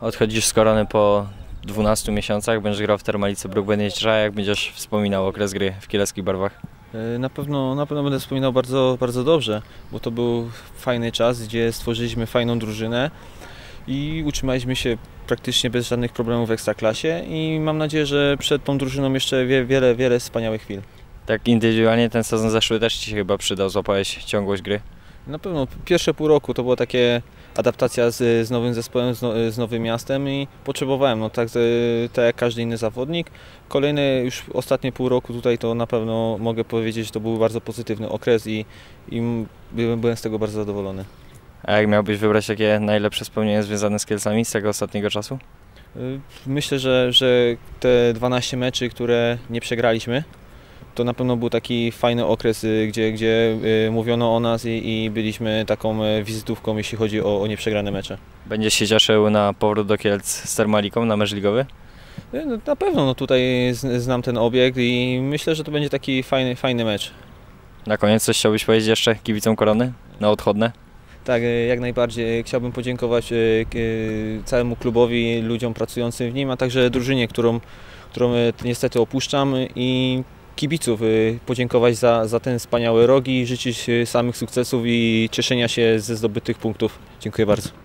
Odchodzisz z korony po 12 miesiącach, będziesz grał w Termalice Jeźdźcza. Jak będziesz wspominał okres gry w kieleckich barwach? E, Na pewno, na pewno będę wspominał bardzo, bardzo dobrze, bo to był fajny czas, gdzie stworzyliśmy fajną drużynę i utrzymaliśmy się praktycznie bez żadnych problemów w Ekstraklasie i mam nadzieję, że przed tą drużyną jeszcze wie, wiele, wiele wspaniałych chwil. Tak indywidualnie ten sezon zeszły też Ci się chyba przydał, złapałeś ciągłość gry. Na pewno pierwsze pół roku to była takie adaptacja z, z nowym zespołem, z, no, z nowym miastem i potrzebowałem, no tak, e, tak jak każdy inny zawodnik. Kolejne już ostatnie pół roku tutaj to na pewno mogę powiedzieć, że to był bardzo pozytywny okres i, i byłem, z tego bardzo zadowolony. A jak miałbyś wybrać takie najlepsze wspomnienie związane z Kielcami z tego ostatniego czasu? Y, Myślę, że, że te 12 meczy, które nie przegraliśmy, to na pewno był taki fajny okres, y, gdzie, gdzie y, mówiono o nas i, i byliśmy taką y, wizytówką, jeśli chodzi o, o nieprzegrane mecze. Będziesz się cieszył na powrót do Kielc z Termaliką na mecz ligowy? No, Na pewno no tutaj znam ten obiekt i myślę, że to będzie taki fajny, fajny mecz. Na koniec coś chciałbyś powiedzieć jeszcze kibicom korony na odchodne? Tak, jak najbardziej chciałbym podziękować całemu klubowi, ludziom pracującym w nim, a także drużynie, którą, którą niestety opuszczam i kibiców y, podziękować za, za ten wspaniały rok i życzyć y, samych sukcesów i cieszenia się ze zdobytych punktów. Dziękuję bardzo.